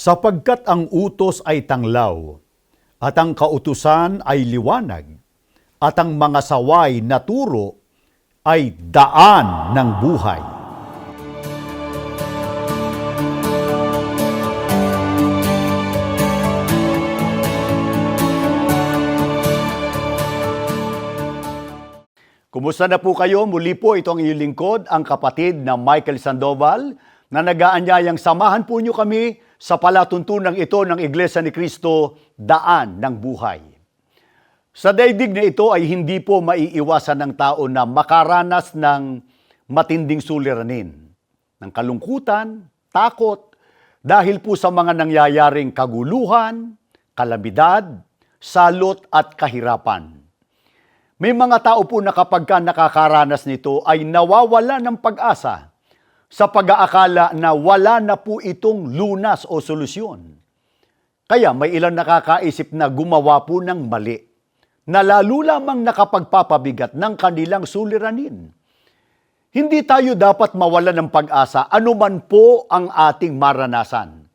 Sapagkat ang utos ay tanglaw, at ang kautusan ay liwanag, at ang mga saway na turo ay daan ng buhay. Kumusta na po kayo? Muli po ito ang iyong lingkod, ang kapatid na Michael Sandoval, na nagaanyayang samahan po niyo kami sa palatuntunang ito ng Iglesia ni Cristo, Daan ng Buhay. Sa daigdig na ito ay hindi po maiiwasan ng tao na makaranas ng matinding suliranin, ng kalungkutan, takot, dahil po sa mga nangyayaring kaguluhan, kalamidad, salot at kahirapan. May mga tao po na kapag ka nakakaranas nito ay nawawala ng pag-asa sa pag-aakala na wala na po itong lunas o solusyon. Kaya may ilang nakakaisip na gumawa po ng mali na lalo lamang nakapagpapabigat ng kanilang suliranin. Hindi tayo dapat mawala ng pag-asa anuman po ang ating maranasan.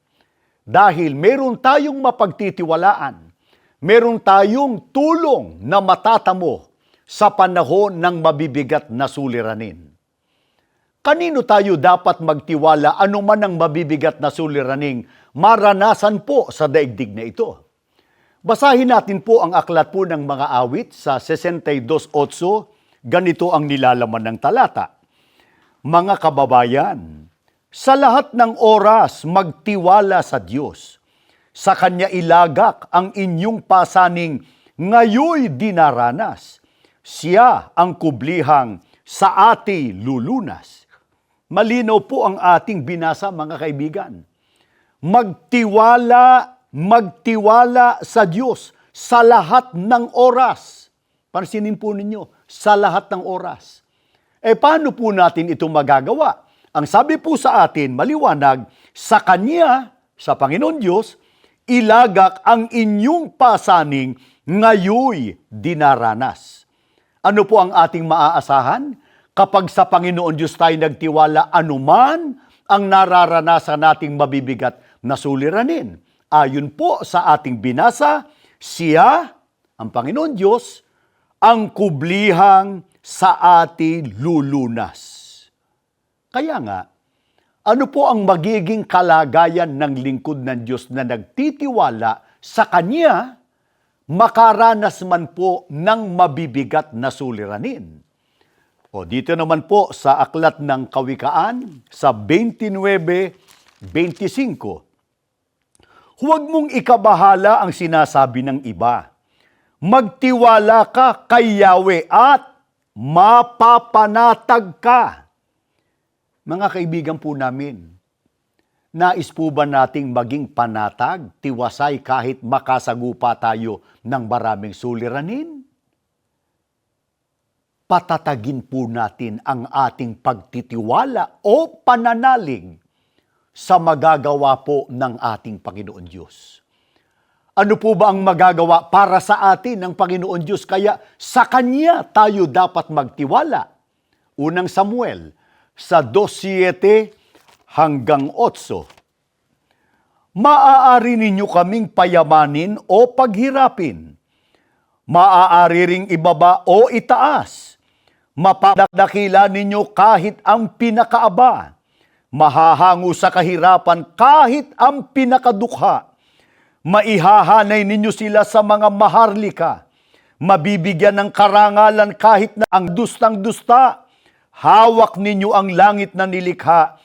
Dahil meron tayong mapagtitiwalaan, meron tayong tulong na matatamo sa panahon ng mabibigat na suliranin. Kanino tayo dapat magtiwala anuman ang mabibigat na suliraning maranasan po sa daigdig na ito? Basahin natin po ang aklat po ng mga awit sa 62.8. Ganito ang nilalaman ng talata. Mga kababayan, sa lahat ng oras magtiwala sa Diyos. Sa Kanya ilagak ang inyong pasaning ngayoy dinaranas. Siya ang kublihang sa ati lulunas. Malinaw po ang ating binasa mga kaibigan. Magtiwala, magtiwala sa Diyos sa lahat ng oras. Pansinin po ninyo, sa lahat ng oras. E paano po natin ito magagawa? Ang sabi po sa atin, maliwanag, sa Kanya, sa Panginoon Diyos, ilagak ang inyong pasaning ngayoy dinaranas. Ano po ang ating maaasahan? Kapag sa Panginoon Diyos tayo nagtiwala, anuman ang nararanasan nating mabibigat na suliranin. Ayon po sa ating binasa, siya, ang Panginoon Diyos, ang kublihang sa ating lulunas. Kaya nga, ano po ang magiging kalagayan ng lingkod ng Diyos na nagtitiwala sa Kanya, makaranas man po ng mabibigat na suliranin? O dito naman po sa aklat ng Kawikaan sa 29.25. Huwag mong ikabahala ang sinasabi ng iba. Magtiwala ka kay Yahweh at mapapanatag ka. Mga kaibigan po namin, nais po ba nating maging panatag, tiwasay kahit makasagupa tayo ng maraming suliranin? Patatagin po natin ang ating pagtitiwala o pananalig sa magagawa po ng ating Panginoon Diyos. Ano po ba ang magagawa para sa atin ng Panginoon Diyos? Kaya sa Kanya tayo dapat magtiwala. Unang Samuel sa 2.7 hanggang 8. Maaari ninyo kaming payamanin o paghirapin. Maaari ring ibaba o itaas mapadakila ninyo kahit ang pinakaaba, mahahango sa kahirapan kahit ang pinakadukha, maihahanay ninyo sila sa mga maharlika, mabibigyan ng karangalan kahit na ang dustang dusta, hawak ninyo ang langit na nilikha,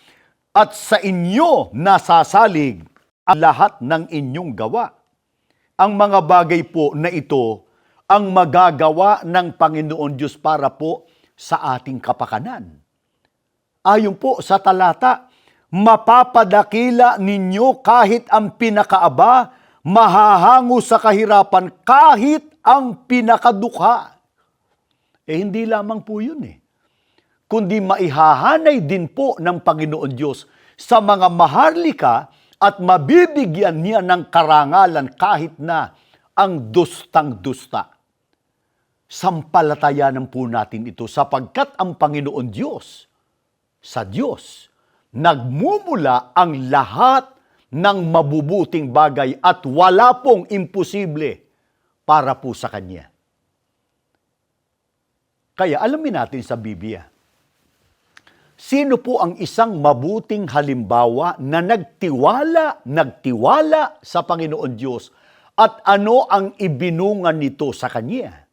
at sa inyo nasasalig ang lahat ng inyong gawa. Ang mga bagay po na ito ang magagawa ng Panginoon Diyos para po sa ating kapakanan. Ayon po sa talata, mapapadakila ninyo kahit ang pinakaaba, mahahango sa kahirapan kahit ang pinakadukha. Eh hindi lamang po yun eh. Kundi maihahanay din po ng Panginoon Diyos sa mga maharlika at mabibigyan niya ng karangalan kahit na ang dustang-dusta sampalatayanan po natin ito sapagkat ang Panginoon Diyos, sa Diyos, nagmumula ang lahat ng mabubuting bagay at wala pong imposible para po sa Kanya. Kaya alamin natin sa Biblia, sino po ang isang mabuting halimbawa na nagtiwala, nagtiwala sa Panginoon Diyos at ano ang ibinungan nito sa Kanya?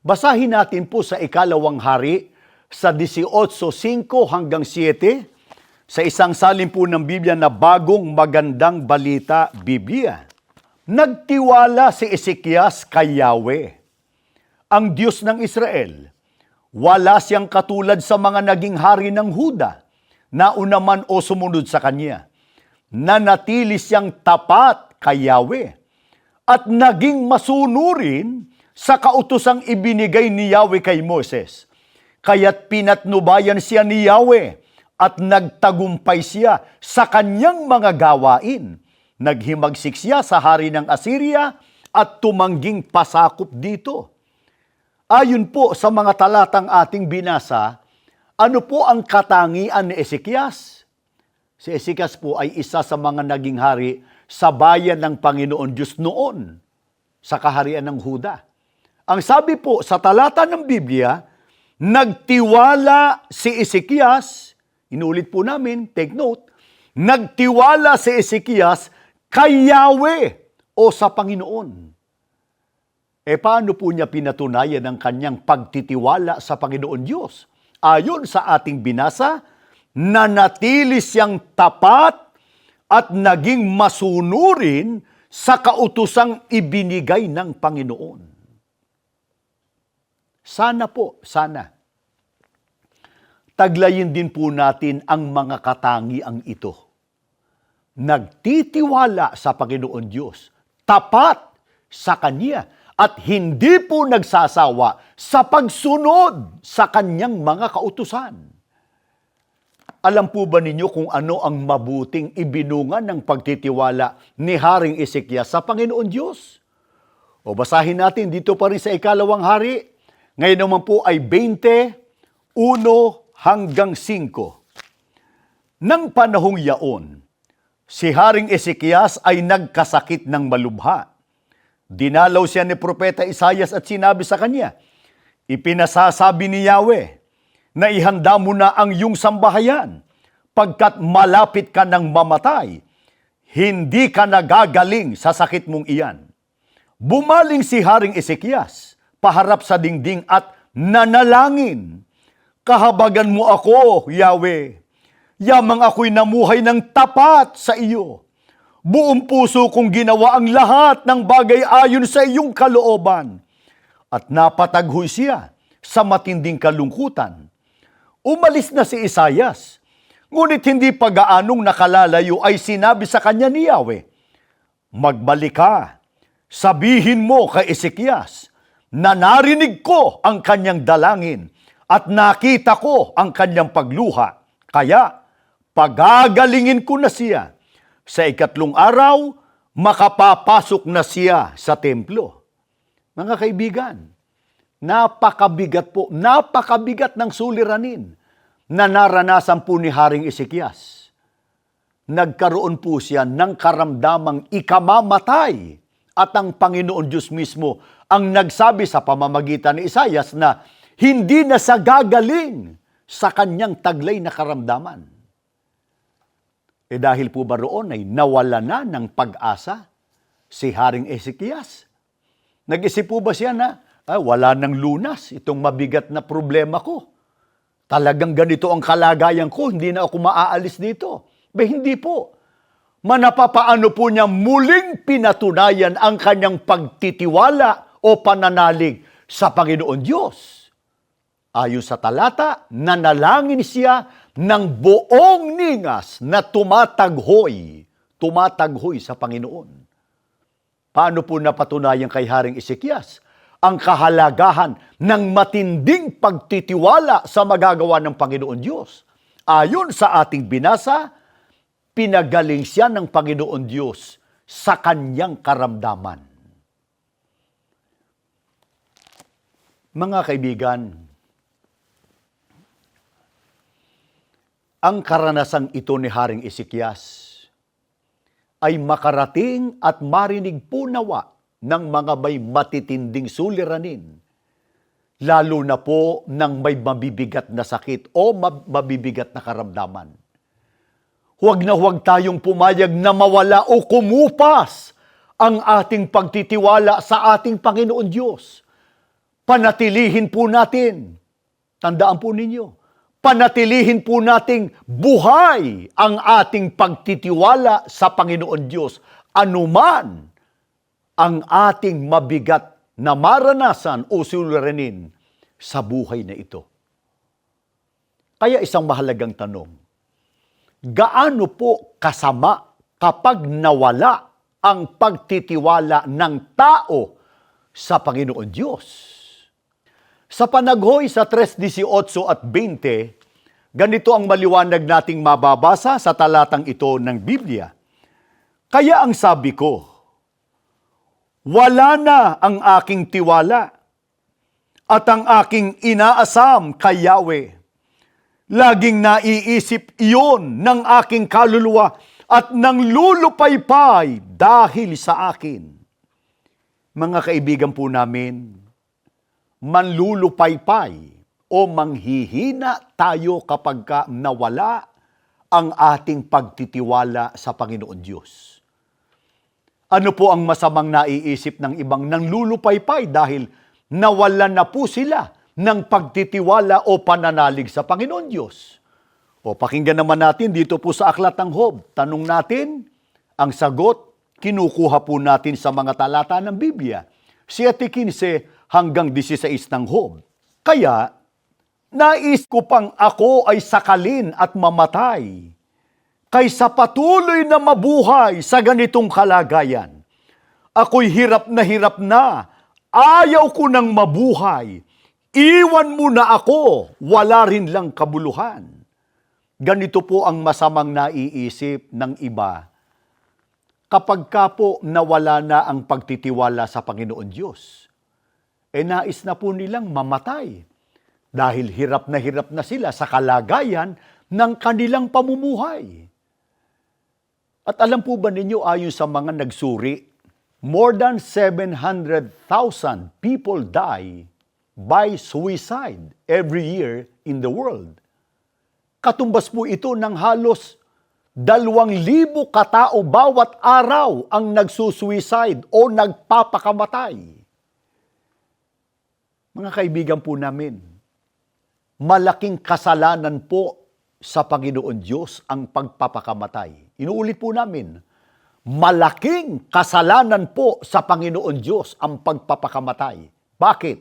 Basahin natin po sa ikalawang hari sa 18.5 hanggang 7 sa isang salin po ng Biblia na bagong magandang balita Biblia. Nagtiwala si Ezekias kay Yahweh, ang Diyos ng Israel. Wala siyang katulad sa mga naging hari ng Huda na unaman o sumunod sa kanya. Nanatili siyang tapat kay Yahweh at naging masunurin sa kautusang ibinigay ni Yahweh kay Moses. Kaya't pinatnubayan siya ni Yahweh at nagtagumpay siya sa kanyang mga gawain. Naghimagsik siya sa hari ng Assyria at tumangging pasakop dito. Ayon po sa mga talatang ating binasa, ano po ang katangian ni Ezekias? Si Ezekias po ay isa sa mga naging hari sa bayan ng Panginoon Diyos noon, sa kaharian ng Huda. Ang sabi po sa talata ng Biblia, nagtiwala si Ezekias, inulit po namin, take note, nagtiwala si Ezekias kay Yahweh o sa Panginoon. E paano po niya pinatunayan ang kanyang pagtitiwala sa Panginoon Diyos? Ayon sa ating binasa, nanatili siyang tapat at naging masunurin sa kautusang ibinigay ng Panginoon. Sana po, sana. Taglayin din po natin ang mga katangiang ito. Nagtitiwala sa Panginoon Diyos, tapat sa Kanya, at hindi po nagsasawa sa pagsunod sa Kanyang mga kautusan. Alam po ba ninyo kung ano ang mabuting ibinungan ng pagtitiwala ni Haring Ezekias sa Panginoon Diyos? O basahin natin dito pa rin sa ikalawang hari. Ngayon naman po ay 20, 1 hanggang 5. Nang panahong yaon, si Haring Ezekias ay nagkasakit ng malubha. Dinalaw siya ni Propeta Isayas at sinabi sa kanya, Ipinasasabi ni Yahweh, na ihanda mo na ang iyong sambahayan, pagkat malapit ka ng mamatay, hindi ka nagagaling sa sakit mong iyan. Bumaling si Haring Ezekias, paharap sa dingding at nanalangin. Kahabagan mo ako, Yahweh. Yamang ako'y namuhay ng tapat sa iyo. Buong puso kong ginawa ang lahat ng bagay ayon sa iyong kalooban. At napataghoy siya sa matinding kalungkutan. Umalis na si Isayas. Ngunit hindi pa gaanong nakalalayo ay sinabi sa kanya ni Yahweh, Magbalik ka, sabihin mo kay Ezekias, na narinig ko ang kanyang dalangin at nakita ko ang kanyang pagluha. Kaya, pagagalingin ko na siya. Sa ikatlong araw, makapapasok na siya sa templo. Mga kaibigan, napakabigat po, napakabigat ng suliranin na naranasan po ni Haring Ezekias. Nagkaroon po siya ng karamdamang ikamamatay at ang Panginoon Diyos mismo ang nagsabi sa pamamagitan ni Isayas na hindi na sa gagaling sa kanyang taglay na karamdaman. E dahil po ba roon ay nawala na ng pag-asa si Haring Ezekias? Nag-isip po ba siya na ah, wala nang lunas itong mabigat na problema ko? Talagang ganito ang kalagayan ko, hindi na ako maaalis dito. Ba hindi po. Manapapaano po niya muling pinatunayan ang kanyang pagtitiwala o pananalig sa Panginoon Diyos. Ayon sa talata, nanalangin siya ng buong ningas na tumataghoy, tumataghoy sa Panginoon. Paano po napatunayan kay Haring Ezekias ang kahalagahan ng matinding pagtitiwala sa magagawa ng Panginoon Diyos? Ayon sa ating binasa, pinagaling siya ng Panginoon Diyos sa kanyang karamdaman. Mga kaibigan, ang karanasang ito ni Haring Ezekias, ay makarating at marinig po nawa ng mga may matitinding suliranin, lalo na po ng may mabibigat na sakit o mab- mabibigat na karamdaman. Huwag na huwag tayong pumayag na mawala o kumupas ang ating pagtitiwala sa ating Panginoon Diyos. Panatilihin po natin. Tandaan po ninyo, panatilihin po nating buhay ang ating pagtitiwala sa Panginoon Diyos. Anuman ang ating mabigat na maranasan o suliranin sa buhay na ito. Kaya isang mahalagang tanong, gaano po kasama kapag nawala ang pagtitiwala ng tao sa Panginoon Diyos? Sa panaghoy sa 3.18 at 20, ganito ang maliwanag nating mababasa sa talatang ito ng Biblia. Kaya ang sabi ko, wala na ang aking tiwala at ang aking inaasam kay Yahweh. Laging naiisip iyon ng aking kaluluwa at nang lulupaypay dahil sa akin. Mga kaibigan po namin, manlulupaypay o manghihina tayo kapag ka nawala ang ating pagtitiwala sa Panginoon Diyos. Ano po ang masamang naiisip ng ibang nanlulupaypay dahil nawalan na po sila ng pagtitiwala o pananalig sa Panginoon Diyos? O pakinggan naman natin dito po sa Aklat ng Hob. Tanong natin, ang sagot, kinukuha po natin sa mga talata ng Biblia. 7.15 hanggang 16 ng Hob. Kaya, nais ko pang ako ay sakalin at mamatay kaysa patuloy na mabuhay sa ganitong kalagayan. Ako'y hirap na hirap na, ayaw ko nang mabuhay. Iwan mo na ako, wala rin lang kabuluhan. Ganito po ang masamang naiisip ng iba kapag ka po nawala na ang pagtitiwala sa Panginoon Diyos. E nais na po nilang mamatay dahil hirap na hirap na sila sa kalagayan ng kanilang pamumuhay. At alam po ba ninyo ayon sa mga nagsuri, more than 700,000 people die by suicide every year in the world. Katumbas po ito ng halos dalawang libo katao bawat araw ang nagsusuicide o nagpapakamatay. Mga kaibigan po namin, malaking kasalanan po sa Panginoon Diyos ang pagpapakamatay. Inuulit po namin, malaking kasalanan po sa Panginoon Diyos ang pagpapakamatay. Bakit?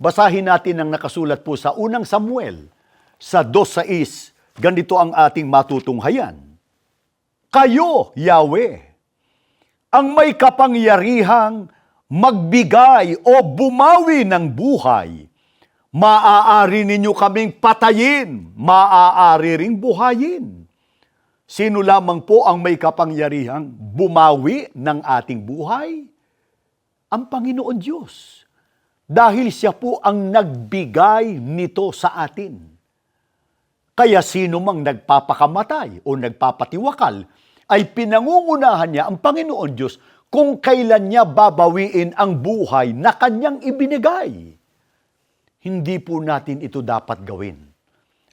Basahin natin ang nakasulat po sa unang Samuel, sa 2.6, ganito ang ating matutunghayan. Kayo, Yahweh, ang may kapangyarihang magbigay o bumawi ng buhay, maaari ninyo kaming patayin, maaari ring buhayin. Sino lamang po ang may kapangyarihang bumawi ng ating buhay? Ang Panginoon Diyos. Dahil siya po ang nagbigay nito sa atin. Kaya sino mang nagpapakamatay o nagpapatiwakal, ay pinangungunahan niya ang Panginoon Diyos kung kailan niya babawiin ang buhay na kanyang ibinigay. Hindi po natin ito dapat gawin.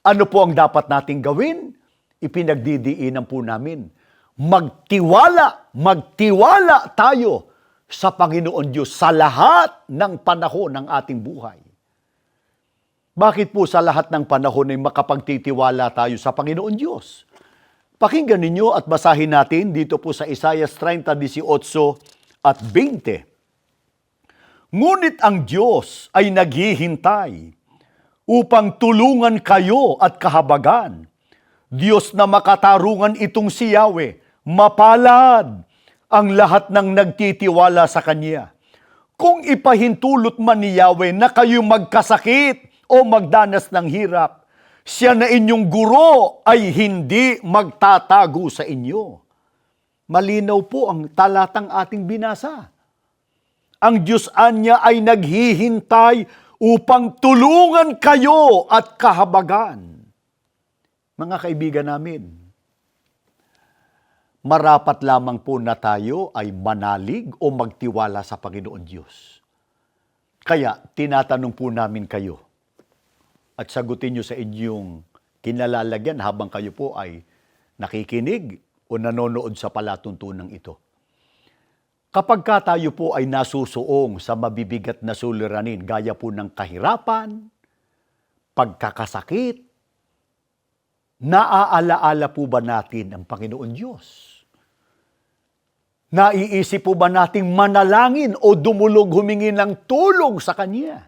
Ano po ang dapat nating gawin? Ipinagdidiinan po namin. Magtiwala, magtiwala tayo sa Panginoon Diyos sa lahat ng panahon ng ating buhay. Bakit po sa lahat ng panahon ay makapagtitiwala tayo sa Panginoon Diyos? Pakinggan ninyo at basahin natin dito po sa Isaiah 30:18 at 20. Ngunit ang Diyos ay naghihintay upang tulungan kayo at kahabagan. Diyos na makatarungan itong si Yahweh, mapalad ang lahat ng nagtitiwala sa Kanya. Kung ipahintulot man ni Yahweh na kayo magkasakit o magdanas ng hirap, siya na inyong guro ay hindi magtatago sa inyo. Malinaw po ang talatang ating binasa. Ang Diyos anya ay naghihintay upang tulungan kayo at kahabagan. Mga kaibigan namin, marapat lamang po na tayo ay manalig o magtiwala sa Panginoon Diyos. Kaya tinatanong po namin kayo at sagutin nyo sa inyong kinalalagyan habang kayo po ay nakikinig o nanonood sa palatuntunan ito. Kapag ka tayo po ay nasusuong sa mabibigat na suliranin, gaya po ng kahirapan, pagkakasakit, naaalaala po ba natin ang Panginoon Diyos? Naiisip po ba nating manalangin o dumulog humingi ng tulong sa Kanya?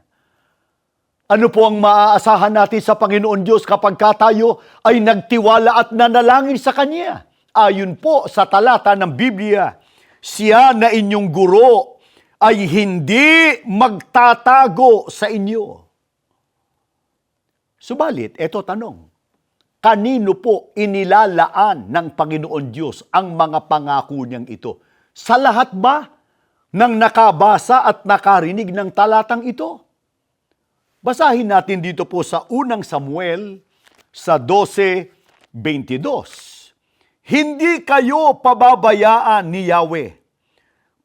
Ano po ang maaasahan natin sa Panginoon Diyos kapag ka tayo ay nagtiwala at nanalangin sa Kanya? Ayon po sa talata ng Biblia, siya na inyong guro ay hindi magtatago sa inyo. Subalit, eto tanong, kanino po inilalaan ng Panginoon Diyos ang mga pangako niyang ito? Sa lahat ba ng nakabasa at nakarinig ng talatang ito? Basahin natin dito po sa unang Samuel sa 12:22. Hindi kayo pababayaan ni Yahweh,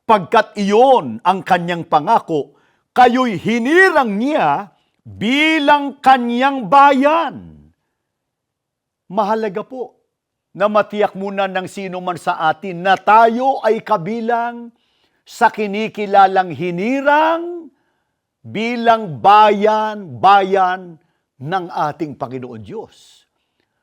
pagkat iyon ang kanyang pangako, kayo'y hinirang niya bilang kanyang bayan. Mahalaga po na matiyak muna ng sino man sa atin na tayo ay kabilang sa kinikilalang hinirang bilang bayan-bayan ng ating Panginoon Diyos.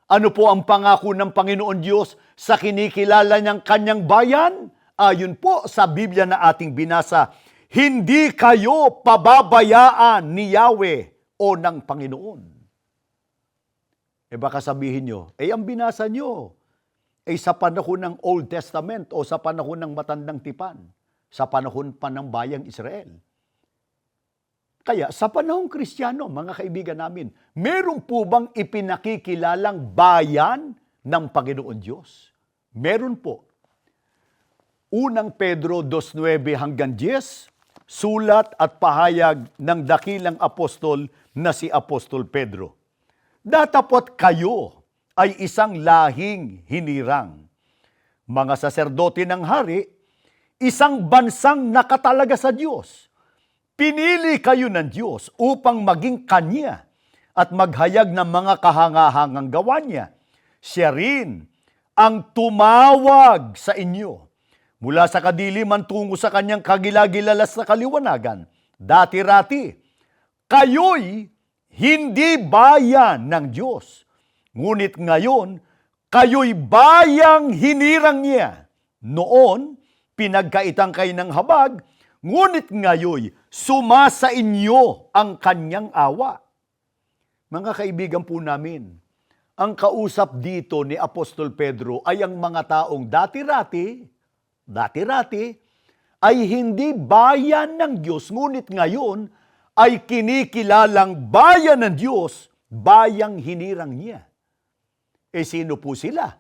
Ano po ang pangako ng Panginoon Diyos sa kinikilala niyang kanyang bayan? Ayon po sa Biblia na ating binasa, hindi kayo pababayaan ni Yahweh o ng Panginoon. E baka sabihin nyo, eh ang binasa nyo, ay sa panahon ng Old Testament o sa panahon ng matandang tipan, sa panahon pa ng bayang Israel. Kaya sa panahong Kristiyano, mga kaibigan namin, meron po bang ipinakikilalang bayan ng Panginoon Diyos? Meron po. Unang Pedro 2.9 hanggang 10, sulat at pahayag ng dakilang apostol na si Apostol Pedro. Datapot kayo ay isang lahing hinirang. Mga saserdote ng hari, isang bansang nakatalaga sa Diyos. Pinili kayo ng Diyos upang maging Kanya at maghayag ng mga kahangahangang gawa niya. Siya rin ang tumawag sa inyo mula sa kadiliman tungo sa kanyang kagilagilalas na kaliwanagan. Dati-rati, kayo'y hindi bayan ng Diyos. Ngunit ngayon, kayo'y bayang hinirang niya. Noon, pinagkaitang kayo ng habag, ngunit ngayon, sumasa inyo ang kanyang awa. Mga kaibigan po namin, ang kausap dito ni Apostol Pedro ay ang mga taong dati-rati, dati-rati, ay hindi bayan ng Diyos, ngunit ngayon ay kinikilalang bayan ng Diyos, bayang hinirang niya. E sino po sila?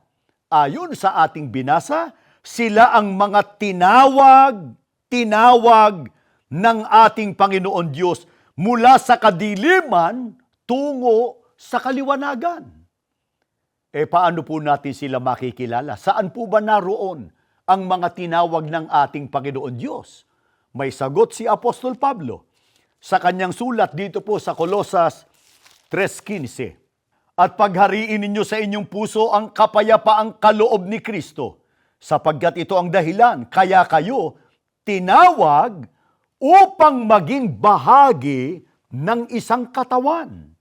Ayon sa ating binasa, sila ang mga tinawag, tinawag ng ating Panginoon Diyos mula sa kadiliman tungo sa kaliwanagan. E paano po natin sila makikilala? Saan po ba naroon ang mga tinawag ng ating Panginoon Diyos? May sagot si Apostol Pablo sa kanyang sulat dito po sa Kolosas 3.15. At paghariin ninyo sa inyong puso ang kapayapaang kaloob ni Kristo, sapagkat ito ang dahilan, kaya kayo tinawag upang maging bahagi ng isang katawan.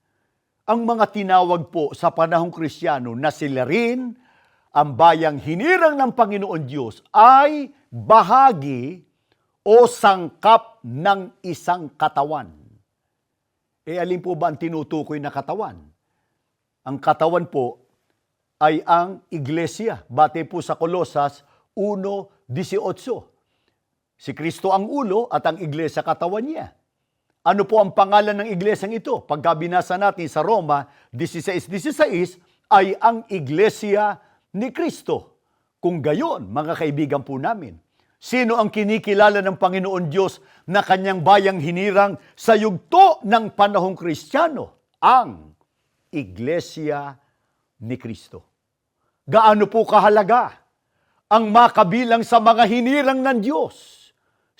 Ang mga tinawag po sa panahong Kristiyano na sila rin ang bayang hinirang ng Panginoon Diyos ay bahagi o sangkap ng isang katawan. E alin po ba ang tinutukoy na katawan? Ang katawan po ay ang iglesia. Bate po sa Kolosas 1.18. Si Kristo ang ulo at ang iglesia katawan niya. Ano po ang pangalan ng iglesyang ito? Pagka binasa natin sa Roma 16.16 ay ang iglesia ni Kristo. Kung gayon, mga kaibigan po namin, sino ang kinikilala ng Panginoon Diyos na kanyang bayang hinirang sa yugto ng panahong Kristiyano? Ang iglesia ni Kristo. Gaano po kahalaga ang makabilang sa mga hinirang ng Diyos.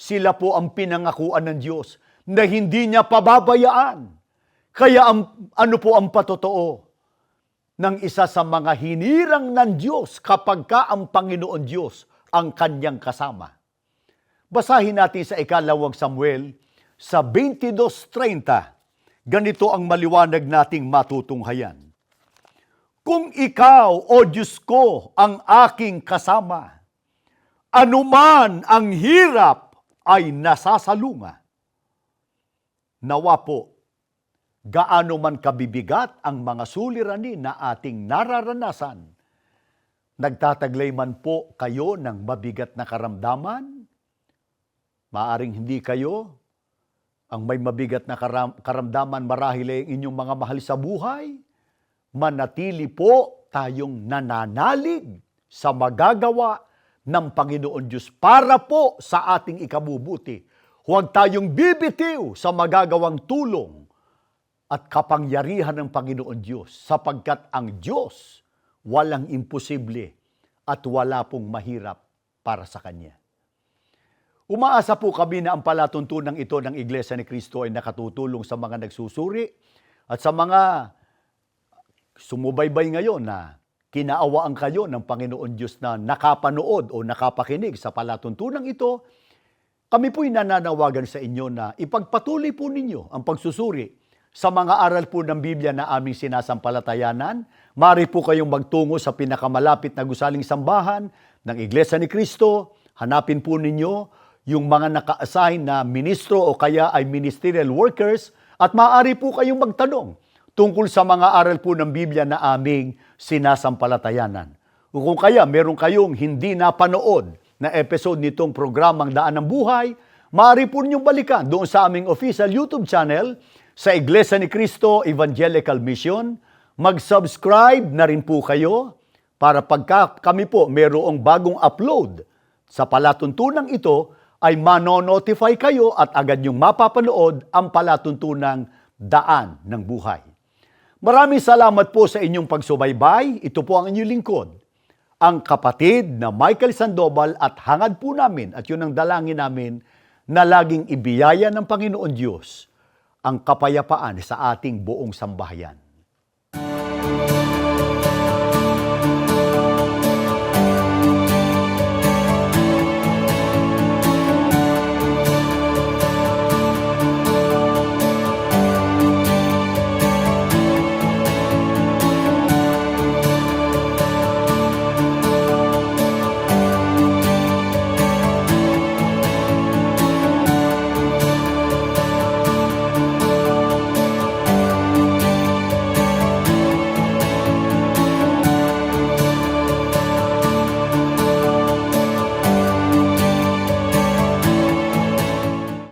Sila po ang pinangakuan ng Diyos na hindi niya pababayaan. Kaya ang, ano po ang patotoo ng isa sa mga hinirang ng Diyos kapag ka ang Panginoon Diyos ang kanyang kasama? Basahin natin sa ikalawang Samuel sa 22.30. Ganito ang maliwanag nating matutunghayan. Kung ikaw, O Diyos ko, ang aking kasama, anuman ang hirap ay nasasalunga. Nawa po, gaano man kabibigat ang mga suliranin na ating nararanasan, nagtataglay man po kayo ng mabigat na karamdaman, maaring hindi kayo ang may mabigat na karam- karamdaman marahil ay inyong mga mahal sa buhay, manatili po tayong nananalig sa magagawa ng Panginoon Diyos para po sa ating ikabubuti. Huwag tayong bibitiw sa magagawang tulong at kapangyarihan ng Panginoon Diyos sapagkat ang Diyos walang imposible at wala pong mahirap para sa Kanya. Umaasa po kami na ang palatuntunang ito ng Iglesia ni Cristo ay nakatutulong sa mga nagsusuri at sa mga sumubaybay ngayon na kinaawaan kayo ng Panginoon Diyos na nakapanood o nakapakinig sa palatuntunang ito, kami po'y nananawagan sa inyo na ipagpatuloy po ninyo ang pagsusuri sa mga aral po ng Biblia na aming sinasampalatayanan. Mari po kayong magtungo sa pinakamalapit na gusaling sambahan ng Iglesia ni Cristo. Hanapin po ninyo yung mga naka-assign na ministro o kaya ay ministerial workers at maaari po kayong magtanong tungkol sa mga aral po ng Biblia na aming sinasampalatayanan. O kung kaya meron kayong hindi napanood na episode nitong programang Daan ng Buhay, maaari po ninyong balikan doon sa aming official YouTube channel sa Iglesia ni Cristo Evangelical Mission. Mag-subscribe na rin po kayo para pagka kami po merong bagong upload sa palatuntunang ito ay manonotify kayo at agad yung mapapanood ang palatuntunang daan ng buhay. Maraming salamat po sa inyong pagsubaybay. Ito po ang inyong lingkod, ang kapatid na Michael Sandoval at hangad po namin at yun ang dalangin namin na laging ibiyaya ng Panginoon Diyos ang kapayapaan sa ating buong sambahayan.